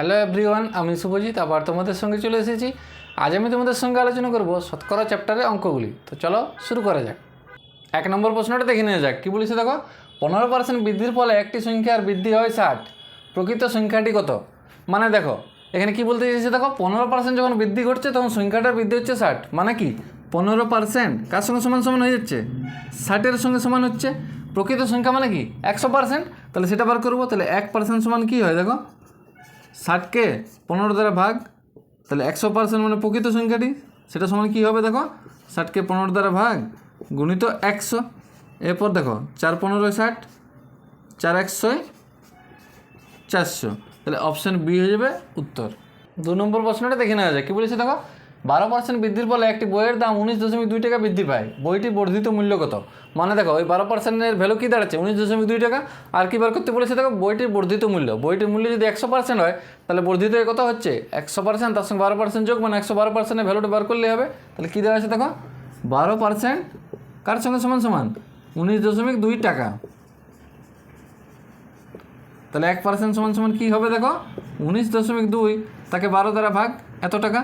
Hello everyone আমি শুভজিৎ আবার তোমাদের সঙ্গে চলে এসেছি। আজ আমি তোমাদের সঙ্গে আলোচনা করব শতকরা চ্যাপ্টারের অঙ্কগুলি। তো চলো শুরু করা যাক। এক নম্বর প্রশ্নটা দেখে নেওয়া যাক। কী বলেছে দেখো? পনেরো পার্সেন্ট বৃদ্ধির ফলে একটি সংখ্যার বৃদ্ধি হয় ষাট। প্রকৃত সংখ্যাটি কত? মানে দেখো, এখানে কি বলতে চাইছে দেখো? পনেরো পার্সেন্ট যখন বৃদ্ধি ঘটছে, তখন সংখ্যাটার বৃদ্ধি হচ্ছে ষাট। মানে কি? পনেরো পার্সেন্ট কার সঙ্গে সমান সমান হয়ে যাচ্ছে? ষাটের সঙ্গে সমান হচ্ছে। প্রকৃত সংখ্যা মানে কি? একশো পার্সেন্ট তাহলে সেটা বার করব। তাহলে এক পার্সেন্ট সমান কী হয় দেখো? ষাটকে পনেরো দ্বারা ভাগ, তাহলে একশো পার্সেন্ট মানে প্রকৃত সংখ্যাটি, সেটা সমান কী হবে দেখো? ষাটকে পনেরো দ্বারা ভাগ গুণিত একশো। এরপর দেখো, চার পনেরো ষাট, চার একশোয় চারশো। তাহলে অপশান বি হয়ে যাবে উত্তর। দু নম্বর প্রশ্নটা দেখে নেওয়া যায় কী বলেছে দেখো? বারো পার্সেন্ট বৃদ্ধির ফলে একটি বইয়ের দাম উনিশ দশমিক দুই টাকা বৃদ্ধি পায়। বইটির বর্ধিত মূল্য কত? মানে দেখো, ওই বারো পার্সেন্টের ভ্যালু কী দাঁড়াচ্ছে? উনিশ দশমিক দুই টাকা। আর কী বার করতে বলেছে? দেখো, বইটির বর্ধিত মূল্য। বইটির মূল্য যদি একশো পার্সেন্ট হয়, তাহলে বর্ধিত কত হচ্ছে? একশো পার্সেন্ট তার সঙ্গে বারো পার্সেন্ট যোগ মানে একশো বারো পার্সেন্টের ভ্যালুটা বার করলে হবে। তাহলে কী দেওয়া আছে দেখো? বারো পার্সেন্ট কার সঙ্গে সমান সমান? উনিশ দশমিক দুই টাকা। তাহলে এক পার্সেন্ট সমান সমান কী হবে দেখো? উনিশ দশমিক দুই, তাকে বারো দ্বারা ভাগ, এত টাকা?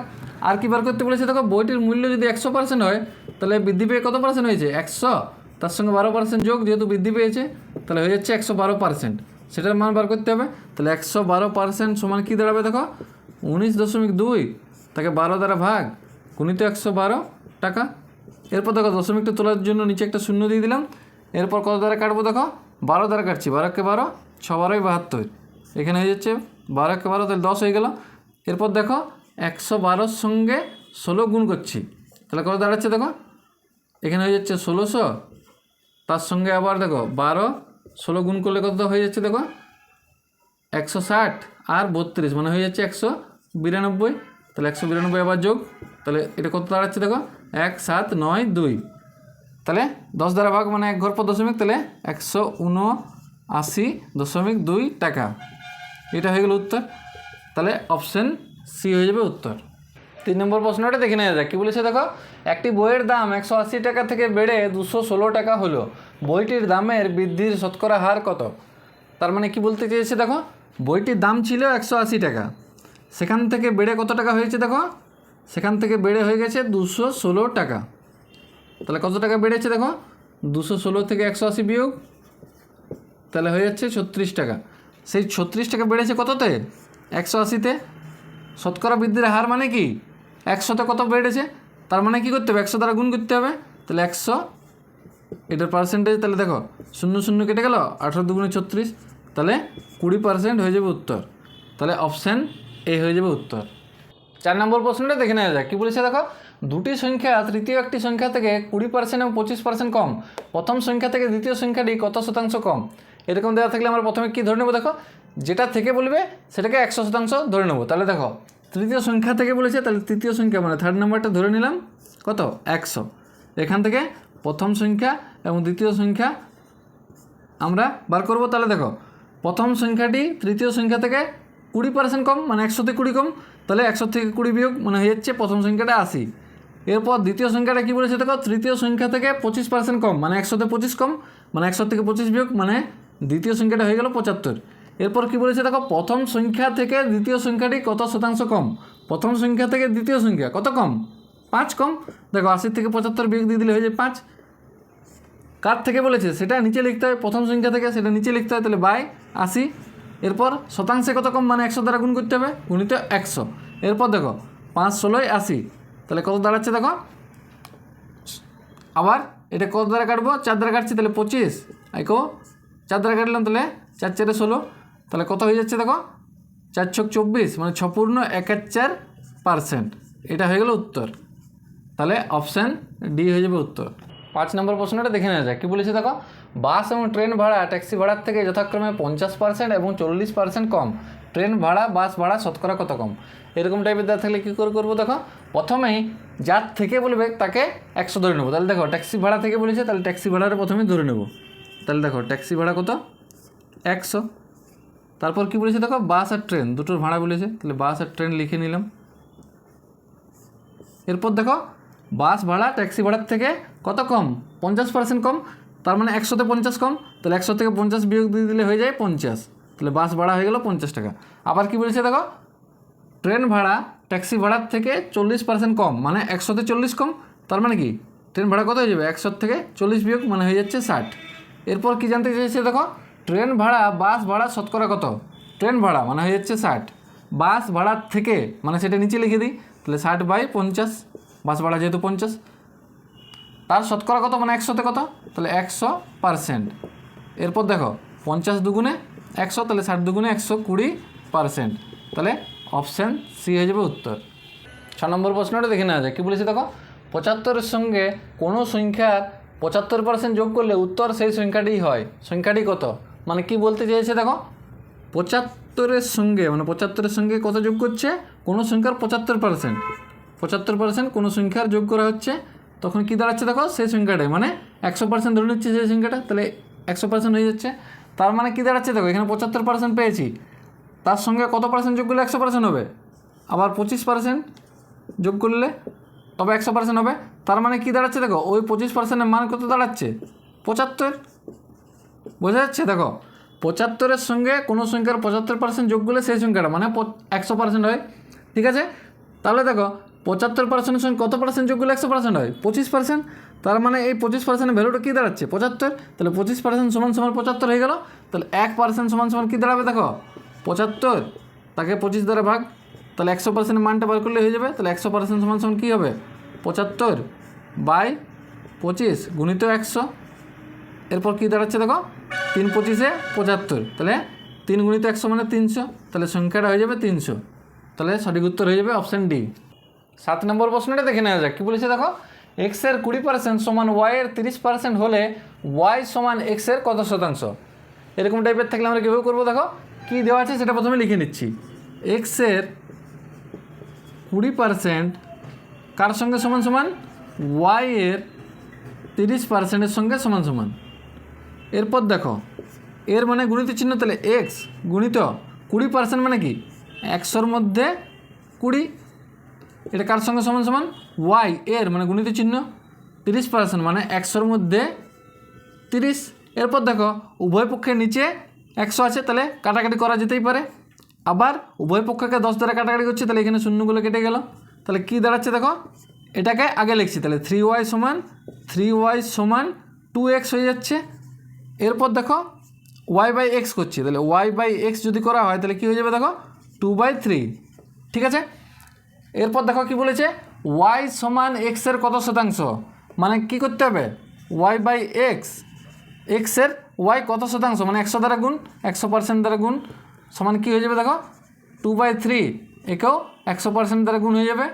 আর কি বার করতে বলেছে? দেখো, বইটির মূল্য যদি একশো পার্সেন্ট হয়, তাহলে বৃদ্ধি পেয়ে কত পার্সেন্ট হয়েছে? একশো। তার সঙ্গে বারো পার্সেন্ট যোগ, যেহেতু বৃদ্ধি পেয়েছে, তাহলে হয়ে যাচ্ছে একশো বারো পার্সেন্ট সেটার মান বার করতে হবে। তাহলে একশো বারো পার্সেন্ট সমান কী দাঁড়াবে দেখো? উনিশ দশমিক দুই। তাকে বারো দ্বারা ভাগ, গুণিত একশো বারো টাকা। এরপর দেখো, দশমিকটা তোলার জন্য নিচে একটা শূন্য দিয়ে দিলাম। এরপর কত দ্বারা কাটবো দেখো? বারো দ্বারা কাটছি। বারোকে বারো, ছ বারোই বাহাত্তর। এখানে হয়ে যাচ্ছে বারোকে বারো, তাহলে দশ হয়ে গেল। এরপর দেখো একশো বারোর সঙ্গে ষোলো গুণ করছি। তাহলে কত দাঁড়াচ্ছে দেখো? এখানে হয়ে যাচ্ছে ষোলোশো, তার সঙ্গে আবার দেখো বারো, ষোলো গুণ করলে কত হয়ে যাচ্ছে দেখো? একশো ষাট আর বত্রিশ মানে হয়ে যাচ্ছে একশো বিরানব্বই। তাহলে একশো বিরানব্বই আবার যোগ, তাহলে এটা কত দাঁড়াচ্ছে দেখো? এক সাত নয় দুই। তাহলে দশ দ্বারা ভাগ মানে এক ঘর পর দশমিক, তাহলে একশো উনআশি দশমিক দুই টাকা। এটা হয়ে গেল উত্তর। তাহলে অপশন সি হয়ে যাবে উত্তর। তিন নম্বর প্রশ্নটা দেখে নেওয়া যাক, কী বলেছে দেখো? একটি বইয়ের দাম একশো আশি টাকা থেকে বেড়ে দুশো ষোলো টাকা হলো। বইটির দামের বৃদ্ধির শতকরা হার কত? তার মানে কি বলতে চেয়েছে দেখো? বইটির দাম ছিল একশো আশি টাকা। সেখান থেকে বেড়ে কত টাকা হয়েছে দেখো? সেখান থেকে বেড়ে হয়ে গেছে দুশো ষোলো টাকা। তাহলে কত টাকা বেড়েছে দেখো? দুশো ষোলো থেকে একশো আশি বিয়োগ। তাহলে হয়ে যাচ্ছে ছত্রিশ টাকা। সেই ছত্রিশ টাকা বেড়েছে কততে? একশো আশিতে। শতকরা বৃদ্ধির হার মানে কি? একশোতে কত বেড়েছে? তার মানে কি করতে হবে? একশো দ্বারা গুণ করতে হবে। তাহলে একশো, এটার পার্সেন্টেজ তাহলে দেখো, শূন্য শূন্য কেটে গেল, আঠারো দুগুণে ছত্রিশ, তাহলে কুড়ি পার্সেন্ট হয়ে যাবে উত্তর। তাহলে অপশান এ হয়ে যাবে উত্তর। চার নম্বর প্রশ্নটা দেখে নেওয়া যাক। কী বলেছে দেখো? দুটি সংখ্যা, তৃতীয় একটি সংখ্যা থেকে কুড়ি পার্সেন্ট এবং পঁচিশ পার্সেন্ট কম। প্রথম সংখ্যা থেকে দ্বিতীয় সংখ্যাটি কত শতাংশ কম? এরকম দেওয়া থাকলে আমরা প্রথমে কী ধরে নেব দেখো? যেটা থেকে বলবে, সেটাকে একশো শতাংশ ধরে নেব। তাহলে দেখো, তৃতীয় সংখ্যা থেকে বলেছে, তাহলে তৃতীয় সংখ্যা মানে থার্ড নাম্বারটা ধরে নিলাম, কত? একশো। এখান থেকে প্রথম সংখ্যা এবং দ্বিতীয় সংখ্যা আমরা বার করব। তাহলে দেখো, প্রথম সংখ্যাটি তৃতীয় সংখ্যা থেকে কুড়ি পার্সেন্ট কম মানে একশোতে কুড়ি কম, তাহলে একশো থেকে কুড়ি বিয়োগ মানে হয়ে যাচ্ছে প্রথম সংখ্যাটা আশি। এরপর দ্বিতীয় সংখ্যাটা কী বলেছে দেখো, তৃতীয় সংখ্যা থেকে পঁচিশ পার্সেন্ট কম মানে একশোতে পঁচিশ কম মানে একশো থেকে পঁচিশ বিয়োগ মানে দ্বিতীয় সংখ্যাটা হয়ে গেল পঁচাত্তর। এরপর কী বলেছে দেখো, প্রথম সংখ্যা থেকে দ্বিতীয় সংখ্যাটি কত শতাংশ কম? প্রথম সংখ্যা থেকে দ্বিতীয় সংখ্যা কত কম? পাঁচ কম। দেখো আশির থেকে পঁচাত্তর বিয়োগ দিয়ে দিলে হয়ে যায় পাঁচ। কার থেকে বলেছে? সেটা নিচে লিখতে হয়, প্রথম সংখ্যা থেকে, সেটা নিচে লিখতে হয়, তাহলে বাই আশি। এরপর শতাংশে কত কম? মানে একশো দ্বারা গুণ করতে হবে, গুণিত একশো। এরপর দেখো, পাঁচ ষোলোই আশি। তাহলে কত দাঁড়াচ্ছে দেখো? আবার এটা কত দ্বারা কাটবো? চার দ্বারা কাটছি, তাহলে পঁচিশ। আইকো, চার দ্বারা কাটলাম, তাহলে চার চারে ষোলো। তাহলে কত হয়ে যাচ্ছে দেখো? চার ছক চব্বিশ মানে ছপূর্ণ একাচ্চার পার্সেন্ট। এটা হয়ে গেল উত্তর। তাহলে অপশান ডি হয়ে যাবে উত্তর। পাঁচ নম্বর প্রশ্নটা দেখে নেওয়া যায় কী বলেছে দেখো? বাস এবং ট্রেন ভাড়া ট্যাক্সি ভাড়ার থেকে যথাক্রমে পঞ্চাশ পার্সেন্ট এবং চল্লিশ পার্সেন্ট কম। ট্রেন ভাড়া, বাস ভাড়া শতকরা কত কম? এরকম টাইপের দেওয়া থাকলে কী করে করব দেখো? প্রথমেই যার থেকে বলবে তাকে একশো ধরে নেব। তাহলে দেখো, ট্যাক্সি ভাড়া থেকে বলেছে, তাহলে ট্যাক্সি ভাড়াটা প্রথমেই ধরে নেব। তাহলে দেখো, ট্যাক্সি ভাড়া কত? একশো। তারপর কী বলেছে দেখো, বাস আর ট্রেন, দুটোর ভাড়া বলেছে, তাহলে বাস আর ট্রেন লিখে নিলাম। এরপর দেখো, বাস ভাড়া ট্যাক্সি ভাড়ার থেকে কত কম? পঞ্চাশ পার্সেন্ট কম, তার মানে একশোতে পঞ্চাশ কম, তাহলে একশো থেকে পঞ্চাশ বিয়োগ দিয়ে দিলে হয়ে যায় পঞ্চাশ। তাহলে বাস ভাড়া হয়ে গেল পঞ্চাশ টাকা। আবার কি বলেছে দেখো, ট্রেন ভাড়া ট্যাক্সি ভাড়ার থেকে চল্লিশ পার্সেন্ট কম মানে একশোতে চল্লিশ কম, তার মানে কি? ট্রেন ভাড়া কত হয়ে যাবে? একশোর থেকে চল্লিশ বিয়োগ মানে হয়ে যাচ্ছে ষাট। এরপর কি জানতে চাইছে দেখো ট্রেন ভাড়া, বাস ভাড়া শতকরা কত? ট্রেন ভাড়া মানে হয়ে যাচ্ছে ষাট। বাস ভাড়ার থেকে মানে সেটা নিচে লিখে দিই, তাহলে ষাট বাই পঞ্চাশ, বাস ভাড়া যেহেতু পঞ্চাশ, তার শতকরা কত? মানে একশোতে কত? তাহলে একশো পারসেন্ট। এরপর দেখো, পঞ্চাশ দুগুণে একশো, তাহলে ষাট দুগুণে একশো কুড়ি পারসেন্ট। তাহলে অপশান সি হয়ে যাবে উত্তর। ছ নম্বর প্রশ্নটা দেখে নেওয়া যায় কী বলেছে দেখো? পঁচাত্তরের সঙ্গে কোনো সংখ্যার পঁচাত্তর পার্সেন্ট যোগ করলে উত্তর সেই সংখ্যাটিই হয়। সংখ্যাটি কত? মানে কি বলতে চেয়েছে দেখো? পঁচাত্তরের সঙ্গে মানে পঁচাত্তরের সঙ্গে কত যোগ করছে? কোনো সংখ্যার পঁচাত্তর পার্সেন্ট পঁচাত্তর পার্সেন্ট কোনো সংখ্যার যোগ করা হচ্ছে, তখন কী দাঁড়াচ্ছে দেখো? সেই সংখ্যাটাই মানে একশো পার্সেন্ট ধরে নিচ্ছে সেই সংখ্যাটা, তাহলে একশো পার্সেন্ট হয়ে যাচ্ছে। তার মানে কী দাঁড়াচ্ছে দেখো? এখানে পঁচাত্তর পার্সেন্ট পেয়েছি। তার সঙ্গে কত পার্সেন্ট যোগ করলে একশো পার্সেন্ট হবে? আবার পঁচিশ পার্সেন্ট যোগ করলে তবে একশো পার্সেন্ট হবে। তার মানে কী দাঁড়াচ্ছে দেখো? ওই পঁচিশ পার্সেন্টের মান কত দাঁড়াচ্ছে? পঁচাত্তর। বোঝা যাচ্ছে? দেখো, পঁচাত্তরের সঙ্গে কোনো সংখ্যার পঁচাত্তর পার্সেন্ট যোগ করলে সেই সংখ্যাটা মানে একশো পার্সেন্ট হয়। ঠিক আছে? তাহলে দেখো, পঁচাত্তর পার্সেন্টের সঙ্গে কত পার্সেন্ট যোগ করলে একশো পার্সেন্ট হয়? পঁচিশ পার্সেন্ট তার মানে এই পঁচিশ পার্সেন্টের ভ্যালুটা কী দাঁড়াচ্ছে? পঁচাত্তর। তাহলে পঁচিশ পার্সেন্ট সমান সমান পঁচাত্তর হয়ে গেল। তাহলে এক পার্সেন্ট সমান সমান কী দাঁড়াবে দেখো? পঁচাত্তর। তাকে পঁচিশ দ্বারা ভাগ, তাহলে একশো পার্সেন্ট মানটা বার করলে হয়ে যাবে। তাহলে একশো পার্সেন্ট সমান সমান কী হবে? পঁচাত্তর। বাই পঁচিশ গুণিত একশো। এরপর কী দাঁড়াচ্ছে দেখো? তিন পঁচিশে পঁচাত্তর। তাহলে তিন গুণিত একশো মানে তিনশো। তাহলে সংখ্যাটা হয়ে যাবে তিনশো। তাহলে সঠিক উত্তর হয়ে যাবে অপশান ডি সাত নম্বর প্রশ্নটা দেখে নেওয়া যাক। কী বলেছে দেখো? এক্সের কুড়ি পার্সেন্ট সমান ওয়াইয়ের তিরিশ পার্সেন্ট হলে ওয়াই সমান এক্সের কত শতাংশ? এরকম টাইপের থাকলে আমরা কীভাবে করব দেখো? কী দেওয়া আছে সেটা প্রথমে লিখে নিচ্ছি। এক্সের কুড়ি পার্সেন্ট কার সঙ্গে সমান সমান? ওয়াইয়ের তিরিশ পার্সেন্টের সঙ্গে সমান সমান। এরপর দেখো, এর মানে গুণিত চিহ্ন তাহলে এক্স গুণিত কুড়ি পার্সেন্ট মানে কি? একশোর মধ্যে কুড়ি, এটা কার সঙ্গে সমান সমান? ওয়াই এর মানে গুণিত চিহ্ন তিরিশ পার্সেন্ট মানে একশোর মধ্যে তিরিশ। এরপর দেখো, উভয় পক্ষের নিচে একশো আছে, তাহলে কাটাকাটি করা যেতেই পারে। আবার উভয় পক্ষকে দশ দ্বারা কাটাকাটি করছে, তাহলে এখানে শূন্যগুলো কেটে গেল। তাহলে কী দাঁড়াচ্ছে দেখো, এটাকে আগে লিখছি, তাহলে থ্রি ওয়াই সমান থ্রি ওয়াই সমান টু এক্স হয়ে যাচ্ছে। এরপর দেখো ওয়াই বাই এক্স করছি। তাহলে ওয়াই বাই এক্স যদি করা হয়, তাহলে কী হয়ে যাবে দেখো? টু বাই থ্রি ঠিক আছে? এরপর দেখো কি বলেছে? ওয়াই সমান এক্সের কত শতাংশ? মানে কি করতে হবে? ওয়াই বাই এক্স এক্সের ওয়াই কত শতাংশ? মানে একশো দ্বারা গুণ, একশো পার্সেন্ট দ্বারা গুণ। সমান কী হয়ে যাবে দেখো? টু বাই থ্রি একেও একশো পার্সেন্ট দ্বারা গুণ হয়ে যাবে।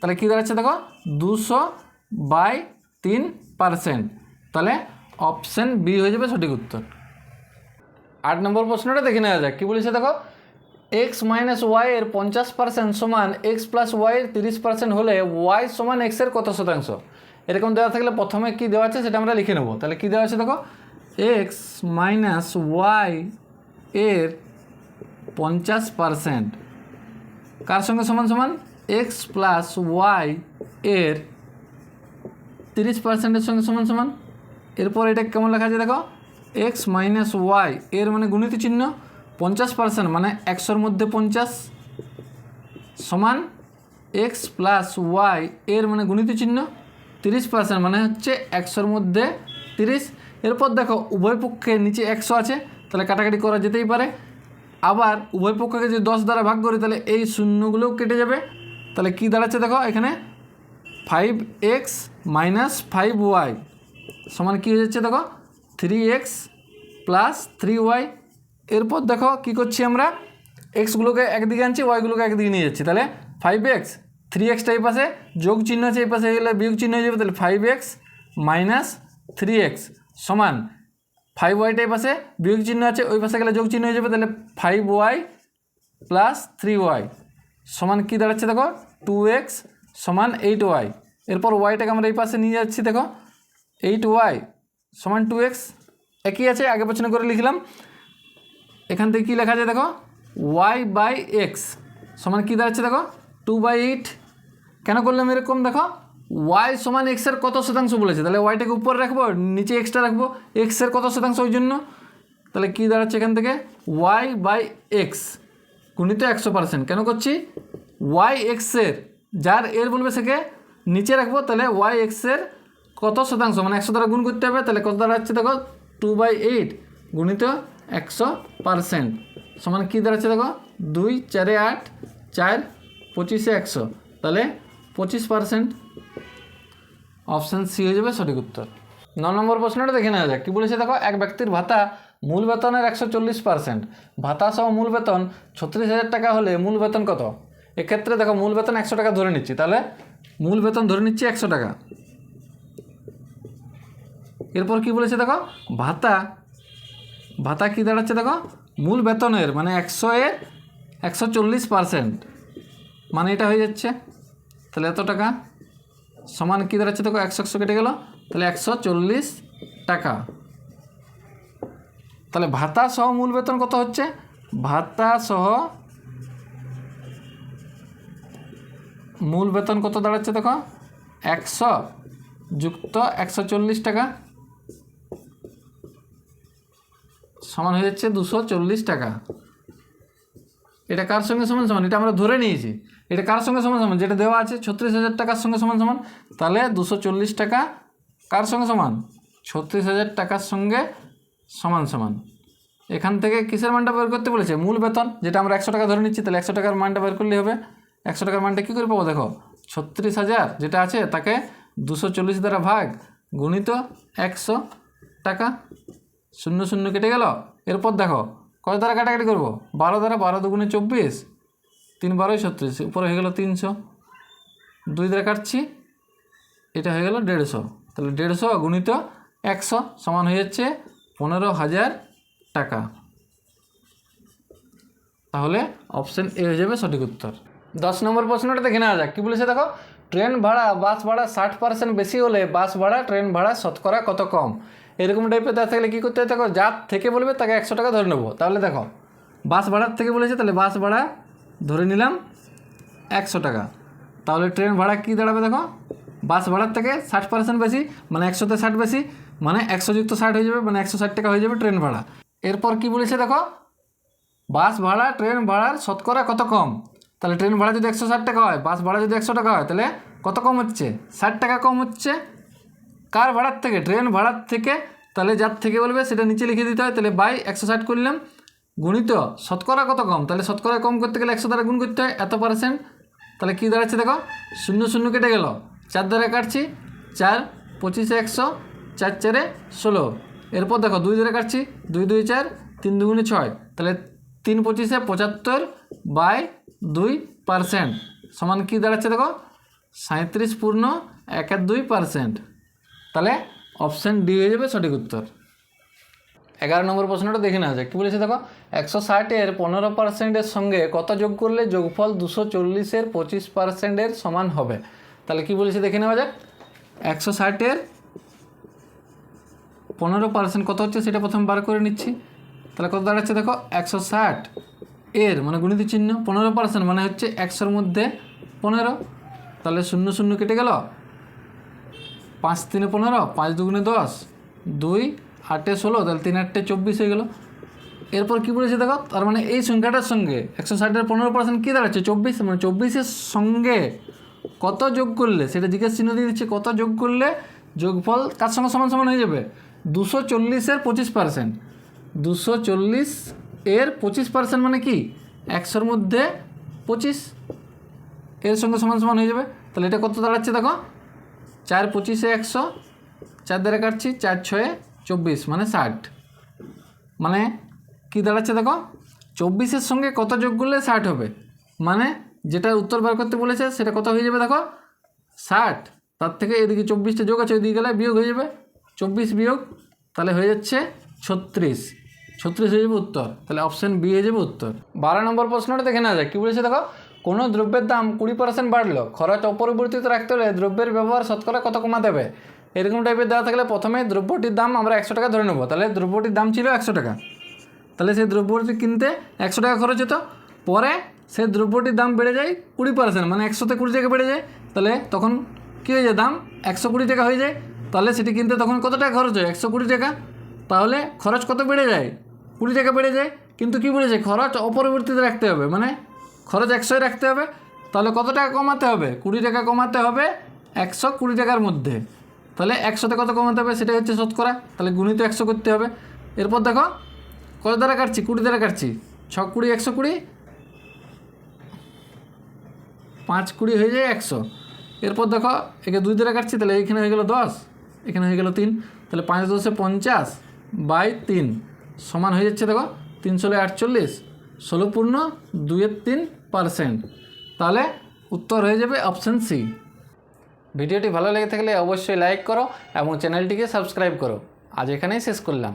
তাহলে কী দাঁড়াচ্ছে দেখো? দুশো বাই তিন পার্সেন্ট তাহলে অপশান বি হয়ে যাবে সঠিক উত্তর। আট নম্বর প্রশ্নটা দেখে নেওয়া যাক, কী বলেছে দেখো? এক্স মাইনাস ওয়াই এর পঞ্চাশ পার্সেন্ট সমান এক্স প্লাস ওয়াই এর তিরিশ পার্সেন্ট হলে ওয়াই সমান এক্সের কত শতাংশ? এরকম দেওয়া থাকলে প্রথমে কী দেওয়া আছে সেটা আমরা লিখে নেব। তাহলে কী দেওয়া আছে দেখো? এক্স মাইনাস ওয়াই এর পঞ্চাশ পার্সেন্ট কার সঙ্গে সমান সমান? এক্স প্লাস ওয়াই এর তিরিশ পার্সেন্টের সঙ্গে সমান সমান? এরপর এটা কেমন লেখা আছে দেখো? এক্স মাইনাস ওয়াই এর মানে গুণিত চিহ্ন পঞ্চাশ পার্সেন্ট মানে একশোর মধ্যে পঞ্চাশ সমান এক্স প্লাস ওয়াই এর মানে গুণিত চিহ্ন তিরিশ পার্সেন্ট মানে হচ্ছে একশোর মধ্যে তিরিশ। এরপর দেখো, উভয় পক্ষের নিচে একশো আছে, তাহলে কাটাকাটি করা যেতেই পারে। আবার উভয় পক্ষকে যদি দশ দ্বারা ভাগ করি, তাহলে এই শূন্যগুলোও কেটে যাবে। তাহলে কী দাঁড়াচ্ছে দেখো এখানে? Five X minus five Y সমান কী হয়ে যাচ্ছে দেখো? Three X plus three Y এরপর দেখো কী করছি আমরা? এক্সগুলোকে একদিকে আনছি ওয়াইগুলোকে একদিকে নিয়ে যাচ্ছি। তাহলে ফাইভ এক্স থ্রি এক্সটা এই পাশে, যোগ চিহ্ন আছে এই পাশে গেলে বিয়োগ চিহ্ন হয়ে যাবে, তাহলে five X minus three X সমান ফাইভ ওয়াইটা এই পাশে বিয়োগ চিহ্ন আছে, ওই পাশে গেলে যোগ চিহ্ন হয়ে যাবে, তাহলে five Y plus three Y সমান কী দাঁড়াচ্ছে দেখো? টু এক্স সমান এইট ওয়াই এরপর ওয়াইটাকে আমরা এই পাশে নিয়ে যাচ্ছি দেখো। এইট ওয়াই সমান টু এক্স, একই আছে, আগে পেছনে করে লিখলাম। এখান থেকে কী লেখা আছে দেখো? ওয়াই বাই এক্স সমান কী দাঁড়াচ্ছে দেখো? Two by eight. কেন করলাম এরকম দেখো? ওয়াই সমান এক্সের কত শতাংশ বলেছে? তাহলে ওয়াইটাকে উপরে রাখব, নিচে এক্সটা রাখব। এক্সের কত শতাংশ ওই জন্য? তাহলে কী দাঁড়াচ্ছে এখান থেকে? ওয়াই বাই এক্স গুণিত একশো পার্সেন্ট। কেন করছি? ওয়াই এক্সের যার এর বলবে সেকে নিচে রাখব, তাহলে ওয়াই এক্সের কত শতাংশ? মানে একশো দ্বারা গুণ করতে হবে, তাহলে কত দাঁড়াচ্ছে দেখো? টু বাই এইট গুণিত একশো পারসেন্ট সমান কী দাঁড়াচ্ছে দেখো? দুই, চারে আট, চার, পঁচিশে একশো। তাহলে পঁচিশ পারসেন্ট অপশান সি হয়ে যাবে সঠিক উত্তর। ন নম্বর প্রশ্নটা দেখে নেওয়া যাক। কী বলেছে দেখো? এক ব্যক্তির ভাতা মূল বেতনের একশো চল্লিশ পার্সেন্ট ভাতা সহ মূল বেতন ছত্রিশ হাজার টাকা হলে মূল বেতন কত? এক্ষেত্রে দেখো, মূল বেতন একশো টাকা ধরে নিচ্ছি। তাহলে মূল বেতন ধরে নিচ্ছি একশো টাকা। এরপর কি বলেছে দেখো? ভাতা ভাতা কী দাঁড়াচ্ছে দেখো? মূল বেতনের মানে একশো এর একশো চল্লিশ পার্সেন্ট মানে এটা হয়ে যাচ্ছে। তাহলে এত টাকা? সমান কী দাঁড়াচ্ছে দেখো? একশো একশো কেটে গেল। তাহলে একশো চল্লিশ টাকা। তাহলে ভাতা সহ মূল বেতন কত হচ্ছে? ভাতা সহ মূল বেতন কত দাঁড়াচ্ছে দেখো? একশো যুক্ত একশো চল্লিশ টাকা। সমান হয়ে যাচ্ছে দুশো চল্লিশ টাকা। এটা কার সঙ্গে সমান সমান? এটা আমরা ধরে নিয়েছি। এটা কার সঙ্গে সমান সমান? যেটা দেওয়া আছে ছত্রিশ হাজার টাকার সঙ্গে সমান সমান, তাহলে দুশো চল্লিশ টাকা কার সঙ্গে সমান? ছত্রিশ হাজার টাকার সঙ্গে সমান সমান। এখান থেকে কিসের মানটা বের করতে বলেছে? মূল বেতন, যেটা আমরা একশো টাকা ধরে নিচ্ছি, তাহলে একশো টাকার মানটা বের করলেই হবে। একশো টাকার মানটা কী করে পাবো দেখো? ছত্রিশ হাজার যেটা আছে, তাকে দুশো চল্লিশ দ্বারা ভাগ গুণিত একশো টাকা। শূন্য শূন্য কেটে গেল? এরপর দেখো, কত দ্বারা কাটাকাটি করব? বারো দ্বারা বারো দুগুণে চব্বিশ, তিন বারোই ছত্রিশ, উপরে হয়ে গেল তিনশো। দুই দ্বারা কাটছি, এটা হয়ে গেল দেড়শো। তাহলে দেড়শো গুণিত একশো সমান হয়ে যাচ্ছে পনেরো হাজার টাকা। তাহলে অপশন এ হয়ে যাবে সঠিক উত্তর। দশ নম্বর প্রশ্নটা দেখে নেওয়া যাক। কী বলেছে দেখো? ট্রেন ভাড়া, বাস ভাড়া ষাট পার্সেন্ট বেশি হলে বাস ভাড়া, ট্রেন ভাড়া শতকরা কত কম? এরকম টাইপের দেওয়া থাকলে কী করতে হয়? দেখো, যার থেকে বলবে, তাকে একশো টাকা ধরে নেব। তাহলে দেখো, বাস ভাড়ার থেকে বলেছে, তাহলে বাস ভাড়া ধরে নিলাম একশো টাকা। তাহলে ট্রেন ভাড়া কী দাঁড়াবে দেখো? বাস ভাড়ার থেকে ষাট পার্সেন্ট বেশি মানে একশোতে ষাট বেশি মানে একশো যুক্ত ষাট হয়ে যাবে মানে একশো ষাট টাকা হয়ে যাবে ট্রেন ভাড়া। এরপর কি বলেছে দেখো? বাস ভাড়া, ট্রেন ভাড়ার শতকরা কত কম? তাহলে ট্রেন ভাড়া যদি একশো ষাট টাকা হয়, বাস ভাড়া যদি একশো টাকা হয়, তাহলে কত কম হচ্ছে? ষাট টাকা কম হচ্ছে। কার ভাড়ার থেকে? ট্রেন ভাড়ার থেকে? তাহলে যার থেকে বলবে সেটা নিচে লিখে দিতে হয়। তাহলে বাই একশো ষাট করলাম। গুণিত শতকরা কত কম? তাহলে শতকরা কম করতে গেলে একশো দ্বারা গুণ করতে হয়। এত পার্সেন্ট তাহলে কী দাঁড়াচ্ছে দেখো? শূন্য শূন্য কেটে গেল। চার দ্বারা কাটছি। চার, পঁচিশে একশো, চার চারে ষোলো। এরপর দেখো, দুই দ্বারা কাটছি। দুই দুই, চার, তিন দুগুণে ছয়। তাহলে তিন, পঁচিশে পঁচাত্তর বাই দুই পার্সেন্ট সমান কী দাঁড়াচ্ছে দেখো? সাঁত্রিশ পূর্ণ এক আর দুই পার্সেন্ট তাহলে অপশান ডি হয়ে যাবে সঠিক উত্তর। এগারো নম্বর প্রশ্নটা দেখে নেওয়া যাক, কী বলেছে দেখো? একশো ষাটের পনেরো পার্সেন্টের সঙ্গে কত যোগ করলে যোগফল দুশো চল্লিশের পঁচিশ পার্সেন্টের সমান হবে? তাহলে কী বলেছে দেখে নেওয়া যাক? একশো ষাটের পনেরো পার্সেন্ট কত হচ্ছে সেটা প্রথম বার করে নিচ্ছি। তাহলে কত দাঁড়াচ্ছে দেখো? একশো ষাট এর মানে গণিত চিহ্ন পনেরো পার্সেন্ট মানে হচ্ছে একশোর মধ্যে পনেরো। তাহলে শূন্য শূন্য কেটে গেল। পাঁচ তিনে পনেরো, পাঁচ দুগুণে দশ, দুই, আটে ষোলো, তাহলে তিন আটটে চব্বিশ হয়ে গেল। এরপর কী বলেছে দেখো? তার মানে এই সংখ্যাটার সঙ্গে একশো ষাটের পনেরো পার্সেন্ট কী দাঁড়াচ্ছে? চব্বিশ মানে চব্বিশের সঙ্গে কত যোগ করলে, সেটা জিজ্ঞেস চিহ্ন দিয়ে দিচ্ছে, কত যোগ করলে যোগফল কার সঙ্গে সমান সমান হয়ে যাবে? দুশো চল্লিশের পঁচিশ পার্সেন্ট দুশো চল্লিশ এর পঁচিশ পার্সেন্ট মানে কি? একশোর মধ্যে পঁচিশ। এর সঙ্গে সমান সমান হয়ে যাবে। তাহলে এটা কত দাঁড়াচ্ছে দেখো? চার পঁচিশে একশো, চার দ্বারা কাটছি, চার ছয়ে চব্বিশ মানে ষাট। মানে কি দাঁড়াচ্ছে দেখো? চব্বিশের সঙ্গে কত যোগ করলে ষাট হবে? মানে যেটা উত্তর বার করতে বলেছে সেটা কত হয়ে যাবে দেখো? ষাট। তার থেকে এদিকে চব্বিশটা যোগ আছে, ওইদিকে গেলে বিয়োগ হয়ে যাবে। চব্বিশ বিয়োগ, তাহলে হয়ে যাচ্ছে ছত্রিশ। ছত্রিশ হয়ে যাবে উত্তর। তাহলে অপশান বি হয়ে যাবে উত্তর। বারো নম্বর প্রশ্নটা দেখে নেওয়া যায় কী বলেছে দেখো? কোনো দ্রব্যের দাম কুড়ি পার্সেন্ট বাড়লো খরচ অপরিবর্তিত রাখতে হলে দ্রব্যের ব্যবহার শতকরা কত কমাতে হবে? এরকম টাইপের দেওয়া থাকলে প্রথমে দ্রব্যটির দাম আমরা একশো টাকা ধরে নেব। তাহলে দ্রব্যটির দাম ছিল একশো টাকা। তাহলে সেই দ্রব্যটি কিনতে একশো টাকা খরচ হতো। পরে সেই দ্রব্যটির দাম বেড়ে যায় কুড়ি পার্সেন্ট মানে একশোতে কুড়ি টাকা বেড়ে যায়। তাহলে তখন কী হয়ে যায় দাম? একশো কুড়ি টাকা হয়ে যায়। তাহলে সেটি কিনতে তখন কত টাকা খরচ হয়? একশো কুড়ি টাকা। তাহলে খরচ কত বেড়ে যায়? কুড়ি টাকা বেড়ে যায়। কিন্তু কী বলেছে খরচ অপরিবর্তিত রাখতে হবে মানে খরচ একশোই রাখতে হবে, তাহলে কত টাকা কমাতে হবে? কুড়ি টাকা কমাতে হবে একশো কুড়ি টাকার মধ্যে। তাহলে একশোতে কত কমাতে হবে? সেটাই হচ্ছে শতকরা। তাহলে গুণিত একশো করতে হবে। এরপর দেখো, কত দ্বারা কাটছি? কুড়ি দ্বারা কাটছি। ছ কুড়ি, একশো কুড়ি। পাঁচ কুড়ি হয়ে যায় একশো। এরপর দেখো, একে দুই দ্বারা কাটছি, তাহলে এইখানে হয়ে গেল দশ। এখানে হয়ে গেল তিন। তাহলে পাঁচ দশে পঞ্চাশ বাই তিন সমান হয়ে যাচ্ছে দেখো তিন ষোলো আটচল্লিশ। ষোলো পূর্ণ দুয়ের তিন পারসেন্ট। তাহলে উত্তর হয়ে যাবে অপশান সি। ভিডিওটি ভালো লেগে থাকলে অবশ্যই লাইক করো এবং চ্যানেলটিকে সাবস্ক্রাইব করো। আজ এখানেই শেষ করলাম।